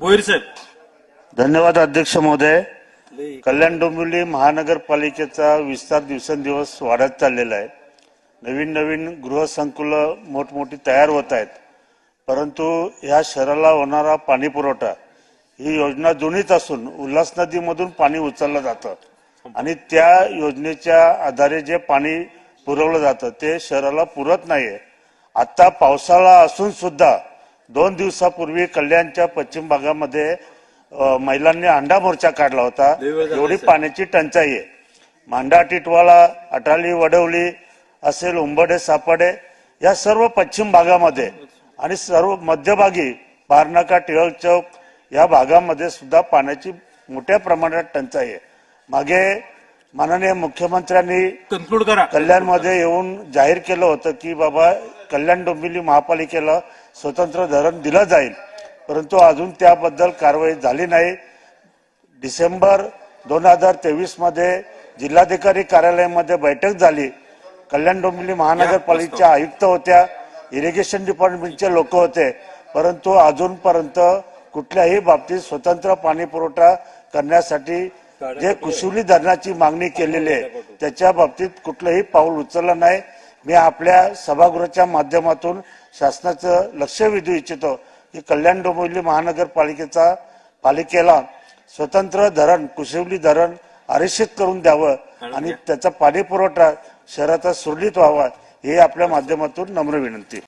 भोईर साहेब. धन्यवाद अध्यक्ष महोदय. कल्याण डोंबिवली महानगरपालिकेचा विस्तार दिवसेंदिवस वाढत चाललेला आहे. नवीन नवीन गृहसंकुल मोठमोठी तयार होत आहेत. परंतु या शहराला होणारा पाणी पुरवठा ही योजना जुनीच असून उल्हास नदीमधून पाणी उचललं जातं. आणि त्या योजनेच्या आधारे जे पाणी पुरवलं जातं ते शहराला पुरत नाहीये. आता पावसाळा असून सुद्धा दोन दिवसापूर्वी कल्याणच्या पश्चिम भागामध्ये महिलांनी अंडा मोर्चा काढला होता. एवढी पाण्याची टंचाई आहे. मांडा टिटवाळा अटाली वडवली असेल उंबडे सापडे या सर्व पश्चिम भागामध्ये आणि सर्व मध्यभागी पारनाका टिळक चौक या भागामध्ये सुद्धा पाण्याची मोठ्या प्रमाणात टंचाई आहे. मागे माननीय मुख्यमंत्र्यांनी कल्याणमध्ये येऊन जाहीर केलं होतं की बाबा कल्याण डोंबिवली महापालिकेला स्वतंत्र धरण दिलं जाईल. परंतु अजून त्याबद्दल कारवाई झाली नाही. डिसेंबर दोन हजार तेवीसमध्ये जिल्हाधिकारी कार्यालयामध्ये बैठक झाली. कल्याण डोंबिवली महानगरपालिकेच्या आयुक्त होत्या इरिगेशन डिपार्टमेंटचे लोक होते. परंतु अजूनपर्यंत कुठल्याही बाबतीत स्वतंत्र पाणी पुरवठा करण्यासाठी जे कुशिवली धरणाची मागणी केलेली आहे त्याच्या बाबतीत कुठलंही पाऊल उचललं नाही. मी आपल्या सभागृहाच्या माध्यमातून शासनाचं लक्ष वेधू इच्छितो की कल्याण डोंबिवली महानगरपालिकेचा पालिकेला स्वतंत्र धरण कुशिवली धरण आरक्षित करून द्यावं आणि त्याचा पाणी पुरवठा शहराचा सुरळीत व्हावा हे आपल्या माध्यमातून नम्र विनंती.